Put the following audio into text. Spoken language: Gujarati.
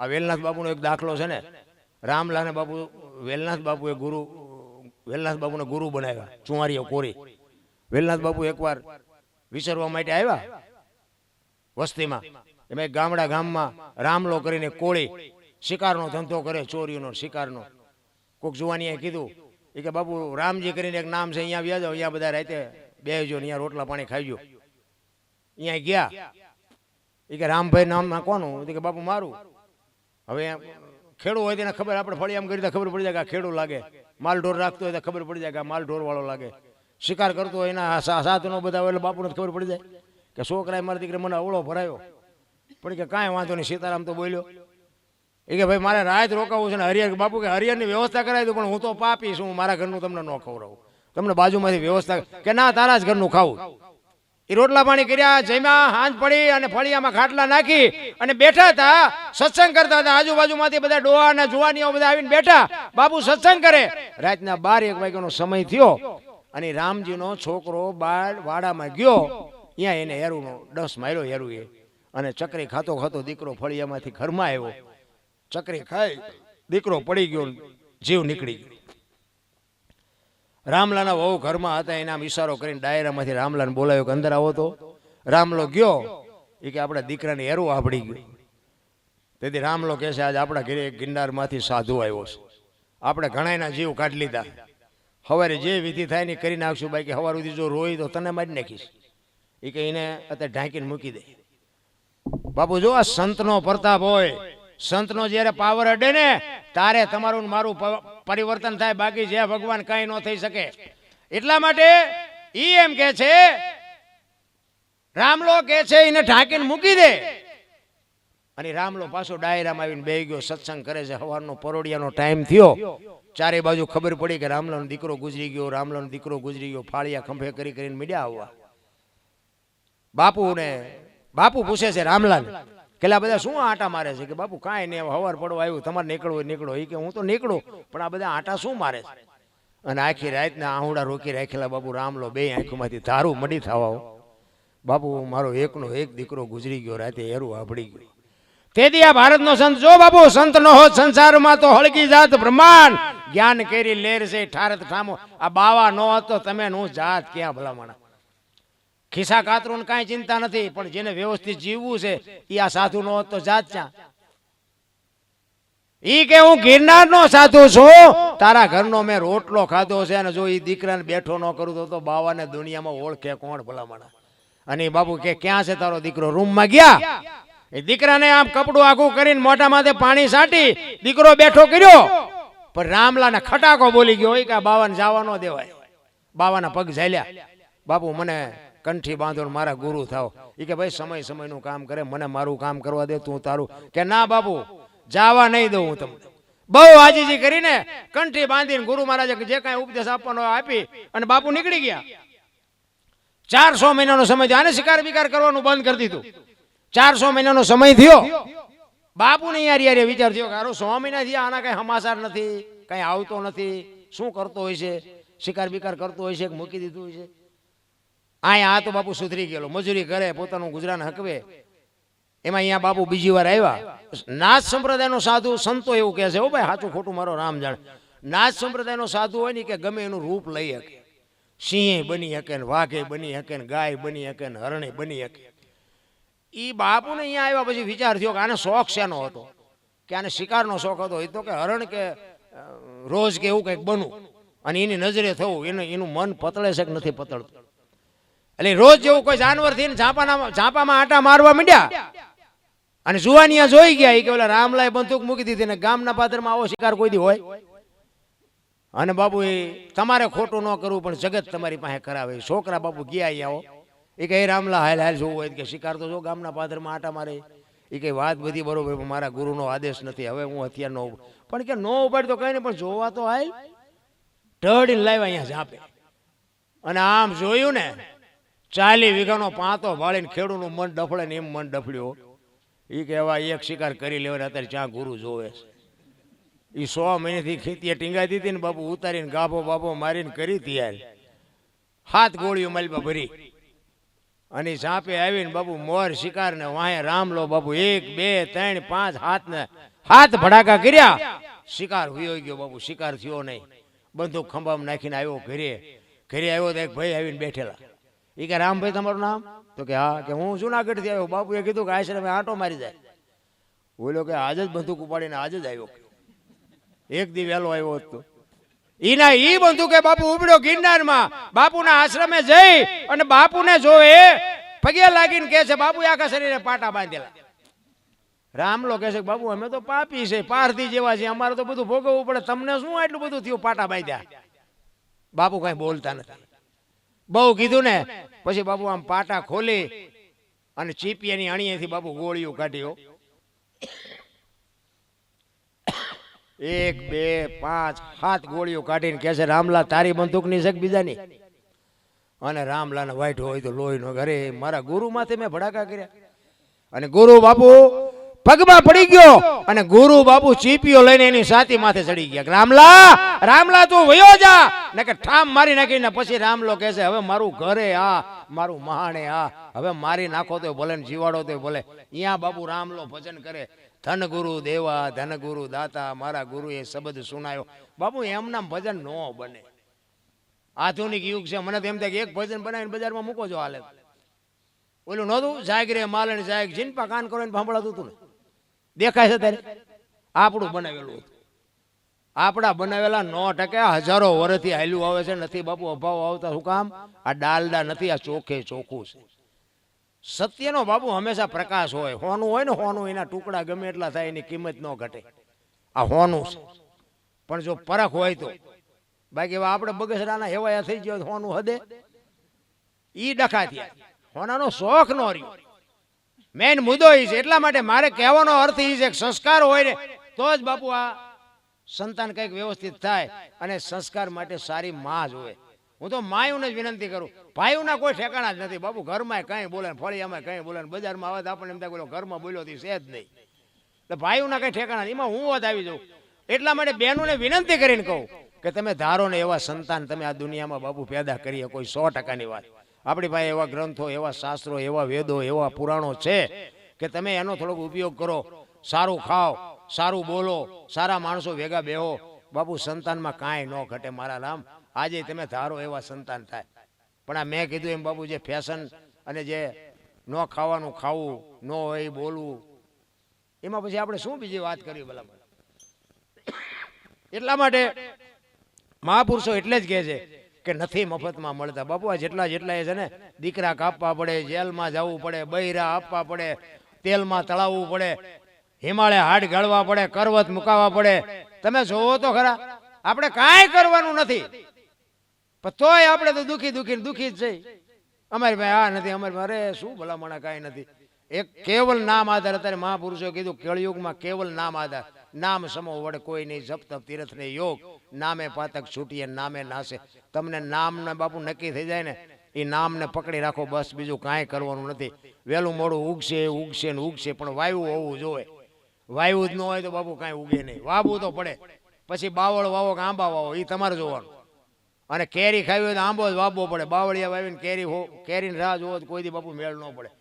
આ વેલનાથ બાપુનો એક દાખલો છે ને. રામલાને બાપુ, વેલનાથ બાપુએ ગુરુ, વેલનાથ બાપુને ગુરુ બનાવ્યા, ચુંવારીઓ કોરી. વેલનાથ બાપુ એકવાર વિસરવા માટે આવ્યા વસ્તીમાં. એમાં ગામડા ગામમાં રામલો કરીને કોળી શિકારનો ધંધો કરે ચોરીઓનો શિકારનો. કોક જુવાનીએ કીધું એ કે બાપુ, રામજી કરીને એક નામ છે, અહીંયા વ્યા જાઓ, અહીંયા બધા રાતે બેસજો ને અહીંયા રોટલા પાણી ખાઈજો. અહીંયા ગયા. એ કે રામભાઈ નામમાં કોનું? કે બાપુ મારું. હવે ખેડૂ હોય તેને ખબર, આપણે ફળિયામ કરી તો ખબર પડી જાય કે ખેડો લાગે. માલ ઢોર રાખતો હોય તો ખબર પડી જાય કે માલ ઢોર વાળો લાગે. શિકાર કરતો હોય એના સાધનો બધા હોય એટલે બાપુને ખબર પડી જાય કે છોકરાએ મારી દીકરી મને અવળો ભરાયો. પણ કે કાંઈ વાંધો નહીં, સીતારામ તો બોલ્યો. એ કે ભાઈ મારે રાત રોકાવું છે ને હરિયર બાપુ કે હરિયરની વ્યવસ્થા કરાવી દઉં પણ હું તો પાપી છું મારા ઘરનું તમને ન ખવડાવું. તમને બાજુમાંથી વ્યવસ્થા કે ના, તારા જ ઘરનું ખાવું. એ રોટલા પાણી કર્યા, જમ્યા, હાંજ પડી અને ફળિયામાં ખાટલા નાખી અને બેઠા હતા. સત્સંગ કરતા હતા. આજુબાજુમાંથી બધા ડોહા અને જુવાનીઓ બધા આવીને બેઠા. બાપુ સત્સંગ કરે. રાતના બાર એક વાગ્યાનો સમય થયો અને રામજીનો છોકરો બાળ વાડામાં ગયો. ત્યાં એને હેરુનો ડસ માર્યો હેરુએ અને ચકરી ખાતો ખાતો દીકરો ફળિયામાંથી ઘરમાં આવ્યો. ચકરી ખાઈ, દીકરો પડી ગયો જીવ નીકળી ગયો. રામલાના વહુ ઘરમાં હતા, એના ઈશારો કરીને ડાયરામાંથી રામલાને બોલાવ્યો કે અંદર આવો તો. રામલો ગયો. એ કે આપણા દીકરાને એરું આપડી ગયું તેથી રામલો કહે છે, આજ આપણા ઘરે એક ગિરનારમાંથી સાધુ આવ્યો છે. આપણે ઘણાયના જીવ કાઢી લીધા. સવારે જે વિધિ થાય ને કરી નાખશું. બાકી સવાર સુધી જો રોઈ તો તને મારી નાખીશ. એ કે એને અત્યારે ઢાંકીને મૂકી દે. બાપુ, જો આ સંતનો પ્રતાપ હોય સંતનો જ્યારે પાવર અડે ને, તારે તમારું મારું પરિવર્તન થાય. બાકી જે ભગવાન કાંઈ ન થઈ શકે. એટલા માટે ઈ એમ કે છે, રામલો કે છે એને ઢાંકીને મૂકી દે. અને રામલો પાછો ડાયરામાં આવીને બે ગયો. સત્સંગ કરે છે. સવારનો પરોડિયાનો ટાઈમ થયો. ચારે બાજુ ખબર પડી કે રામલાનો દીકરો ગુજરી ગયો. રામલાનો દીકરો ગુજરી ગયો. ફાળિયા ખંભે કરી કરીને મીડ્યા આવવા. બાપુ ને બાપુ પૂછે છે રામલાલ કેલા બધા શું આટા મારે છે? કે બાપુ કાંઈ નહીં, હવે હવાર પડવા આવ્યું, તમારે નીકળવું નીકળો. એ કે હું તો નીકળું, પણ આ બધા આટા શું મારે છે? અને આખી રાતના આહુડા રોકી રાખેલા બાપુ રામલો બે આંખમાંથી ધારું મડી થવા બાપુ, મારો એકનો એક દીકરો ગુજરી ગયો, રાતે એરું આભડી ગયો. તેથી આ ભારતનો સંત જો બાપુ, સંત નો હોત, સંસારમાં તો હળકી જાત બ્રહ્માંડ. જ્ઞાન કેરી લેર છે, ઠારત ઠામો. આ બાવા નો હતો તમે હું જાત ક્યાં ભલામણા? ખિસ્સા કાતરું કાંઈ ચિંતા નથી, પણ જેને વ્યવસ્થિત જીવવું છે એ આ સાધુ નો તો જાત ચા ઈ કે હું ગિરનાર નો સાધુ છું, તારા ઘરનો મેં રોટલો ખાધો છે અને જો એ દીકરાને બેઠો ન કરું તો બાવાને દુનિયામાં ઓળખે કોણ ભલામણા. અને બાપુ કે, ક્યાં છે તારો દીકરો? રૂમમાં ગયા? એ દીકરાને આમ કપડું આખું કરીને મોઢા માથે પાણી સાટી, દીકરો બેઠો કર્યો. પણ રામલાને ખટાકો બોલી ગયો હોય કે બાવાને જવા ન દેવાય. બાવાના પગ ઝાલ્યા. બાપુ મને કંઠી બાંધો મારા ગુરુ થાવ એ કે ભાઈ સમય સમયનું કામ કરે, મને મારું કામ કરવા દે, તું તારું. કે ના બાપુ, જાવા નહીં દઉં હું તમને. બહુ આજીજી કરીને કંઠી બાંધીને ગુરુ મહારાજે જે કાંઈ ઉપદેશ આપવાનો આપી અને બાપુ નીકળી ગયા. ચારસો મહિનાનો સમય થયો. આને શિકાર બિકાર કરવાનું બંધ કરી દીધું. ચારસો મહિનાનો સમય થયો. બાપુને યાર યાર વિચાર થયો કે સો મહિના થયા, આના કઈ સમાચાર નથી, કઈ આવતો નથી. શું કરતો હોય છે? શિકાર બિકાર કરતો હોય છે મૂકી દીધું હોય છે? અહીંયા આ તો બાપુ સુધરી ગયેલો, મજૂરી કરે, પોતાનું ગુજરાન હકવે. એમાં અહીંયા બાપુ બીજી વાર આવ્યા. નાથ સંપ્રદાયનો સાધુ સંતો એવું કહે છે ઓ ભાઈ સાચું ખોટું મારો રામ જાણે. નાથ સંપ્રદાયનો સાધુ હોય ને કે ગમે એનું રૂપ લઈ શકે સિંહ બની શકે ને વાઘે બની શકે ને ગાય બની શકે ને હરણે બની શકે એ બાપુને અહીંયા આવ્યા પછી વિચાર થયો કે આને શોખ શેનો હતો? કે આને શિકારનો શોખ હતો? એ તો કે હરણ કે રોજ કે એવું કંઈક બનવું. અને એની નજરે થવું, એનું એનું મન પતળે છે કે નથી પતળતું? એટલે રોજ જેવું કોઈ જાનવર થઈને ઝાંપાના ઝાંપામાં આટા મારવા માંડ્યા. અને જુવાનિયા જોઈ ગયા એ કે ઓલા રામલાએ બંદૂક મૂકી દીધી ને ગામના પાદરમાં આવો શિકાર કોઈ દી હોય. અને બાબુ એ તમારે ખોટું ન કરવું, પણ જગત તમારી પાસે કરાવે છોકરા બાપુ ગયા અહીં આવો. એ કે, "એ રામલા, હાલ હાલ જોવું હોય. કે, શિકાર તો જો ગામના પાદરમાં આટા મારે. એ કઈ વાત બધી બરોબર મારા ગુરુનો આદેશ નથી. હવે હું હથિયાર નો પણ કે, ન ઉપાડ તો કઈ નહીં, પણ જોવા તો હાલ. ઢળીને લાવ્યા અહીંયા ઝાપે. અને આમ જોયું ને ચાલી વીઘાનો પાંતો ભાળીને ખેડૂતનું મન ડફળે ને એમ મન ડફળ્યો. એ કહેવા એક શિકાર કરી લેવાને અત્યારે ચા ગુરુ જોવે છે. એ સો મહિનેથી ખેતીએ ટીંગાઈ દીધી ને બાપુ ઉતારીને ગાભો બાભો મારીને કરી તૈયાર હાથ ગોળીઓ માલમાં ભરી. અને સાપે આવીને બાપુ મોર શિકાર ને રામ રામલો બાપુ, એક, બે, ત્રણ, પાંચ હાથ ને હાથ ભડાકા કર્યા. શિકાર હુયો ગયો બાપુ, શિકાર થયો નહીં. બંદૂક ખંભામાં નાખીને આવ્યો ઘરે. ઘરે આવ્યો તો એક ભાઈ આવીને બેઠેલા. એ કે, રામભાઈ, તમારું નામ? તો કે, હા. કે, હું જુનાગઢથી આવ્યો. બાપુએ કીધું કે આશ્રમે આંટો મારી જાય. બોલ્યો કે, આજ જ બંદૂક ઉપાડીને આજ જ આવ્યો. એક દી વહેલો આવ્યો હતો ઈના ઈ બંદૂકે બાપુ ઉપડ્યો ગિરનારમાં. બાપુના આશ્રમે જઈ અને બાપુને જોવે, પગે લાગીને કહે છે, બાપુ આખા શરીરે પાટા બાંધેલા. રામલો કહે છે કે બાપુ, અમે તો પાપી છે પારથી જેવા છે અમારે તો બધું ભોગવવું પડે. તમને શું આટલું બધું થયું, પાટા બાંધ્યા? બાપુ કઈ બોલતા નથી. બહુ કીધું ને, પછી બાબુ આમ પાટા ખોલી અને ચીપિયાની અણીએથી બાબુ ગોળીઓ કાઢ્યો. એક, બે, પાંચ, સાત ગોળીઓ કાઢીને કહે છે, રામલા, તારી બંદૂકની છે કે બીજાની? અને રામલાને વાઈટ હોય તો લોહી નો ઘરે, મારા ગુરુ માથે મેં ભડાકા કર્યા. અને ગુરુ, બાપુ પગમાં પડી ગયો અને ગુરુ બાપુ ચીપીઓ લઈને એની સાતી માથે ચડી ગયા. રામલા રામલા તું વયો જા. ને કે ઠામ મારી નાખીને પછી રામલો કહે છે હવે મારું ઘરે આ મારું મહાણે આ હવે મારી નાખો તો ભલે જીવાડો તો ભલે. અહીંયા બાપુ રામલો ભજન કરે. ધન ગુરુ દેવા ધન ગુરુ દાતા મારા ગુરુ એ શબ્દ સુનાયો. બાપુ એમના ભજન નો બને. આધુનિક યુગ છે મને તો એમ થાય કે એક ભજન બનાવીને બજારમાં મૂકો છો હાલે. ઓલું નહોતું? જાગરે માલણ જાગ જીનપા કાન કરો ભાંભળાતું હતું ને. દેખાય છે તારે? આપણું બનાવેલું હતું. આપણા બનાવેલા નો ટકે હજારો વર્ષથી હાલ્યું આવે છે, નથી બાપુ, અભાવ આવતા શું કામ? આ ડાલડા નથી, આ ચોખે ચોખ્ખું છે. સત્યનો બાપુ હંમેશા પ્રકાશ હોય. હોનું હોય ને હોનું, એના ટુકડા ગમે એટલા થાય, એની કિંમત ન ઘટે. આ હોનું છે. પણ જો પરખ હોય તો. બાકી આપણે બગસરાના હેવાયા થઈ ગયો હોનું હદે. ઈ ડખા થયા. હોનાનો શોખ નો રહ્યો. મેન મુદ્દો એ છે. એટલા માટે મારે કહેવાનો અર્થ એ છે સંસ્કાર હોય ને, તો જ બાપુ આ સંતાન કંઈક વ્યવસ્થિત થાય અને સંસ્કાર માટે સારી માં જ હોય હું તો માયુને જ વિનંતી કરું. ભાઈઓના કોઈ ઠેકાણા જ નથી. બાપુ ઘરમાં કંઈ બોલે ને ફળિયામાં કંઈ બોલે ને બજારમાં આવે તો આપણને એમ થાય કે ઘરમાં બોલ્યો છે જ નહીં. એટલે ભાઈઓના કંઈ ઠેકાણા. એમાં હું વાત આવી જાઉં. એટલા માટે બહેનોને વિનંતી કરીને કહું કે તમે ધારો ને એવા સંતાન તમે આ દુનિયામાં બાપુ પેદા કરીએ કોઈ સો ટકાની વાત. આપણી પાસે એવા ગ્રંથો, એવા શાસ્ત્રો, એવા વેદો, એવા પુરાણો છે કે તમે એનો થોડોક ઉપયોગ કરો. સારું ખાઓ, સારું બોલો, સારા માણસો ભેગા બેહો. બાપુ, સંતાનમાં કાંઈ ન ઘટે મારા રામ. આજે તમે ધારો એવા સંતાન થાય. પણ આ મેં કીધું એમ બાપુ, જે ફેશન અને જે ન ખાવાનું ખાવું, ન હોય બોલવું, એમાં પછી આપણે શું બીજી વાત કરી ભલા એટલા માટે મહાપુરુષો એટલે જ કહે છે કે નથી મફતમાં મળતા. બાપુ જેટલા જેટલા એ છે ને, દીકરા કાપવા પડે, જેલમાં જવું પડે, બૈરા આપવા પડે, તેલમાં તળાવવું પડે, હિમાલય હાડ ગાળવા પડે, કરવત મુકાવવા પડે. તમે જોવો તો ખરા, આપણે કાંઈ કરવાનું નથી. તોય આપણે તો દુખી દુખી દુખી જ છે અમારી ભાઈ આ નથી, અમારી અરે, શું ભલામણા, કાંઈ નથી. એક કેવલ નામ આધાર, અત્યારે મહાપુરુષો કીધું, કળયુગમાં કેવલ નામ આધાર. નામ સમો વડે કોઈ નહીં જપ તપ તીર્થ ને યોગ, નામે પાતક છૂટીએ, નામે નાશે તમને નામ ને બાપુ નક્કી થઈ જાય ને, એ નામને પકડી રાખો, બસ બીજું કાંઈ કરવાનું નથી. વહેલું મોડું ઉગશે ઉગશે ને ઉગશે, પણ વાયુ હોવું જોઈએ. વાયુ જ ન હોય તો બાપુ કાંઈ ઉગે નહીં. વાવવું તો પડે. પછી બાવળ વાવો કે આંબા વાવો એ તમારે જોવાનું. અને કેરી ખાવી હોય તો આંબો જ વાવવો પડે. બાવળિયા વાવીને કેરી હો, કેરીની રાહ જોવો કોઈ દી બાપુ મેળ ન પડે.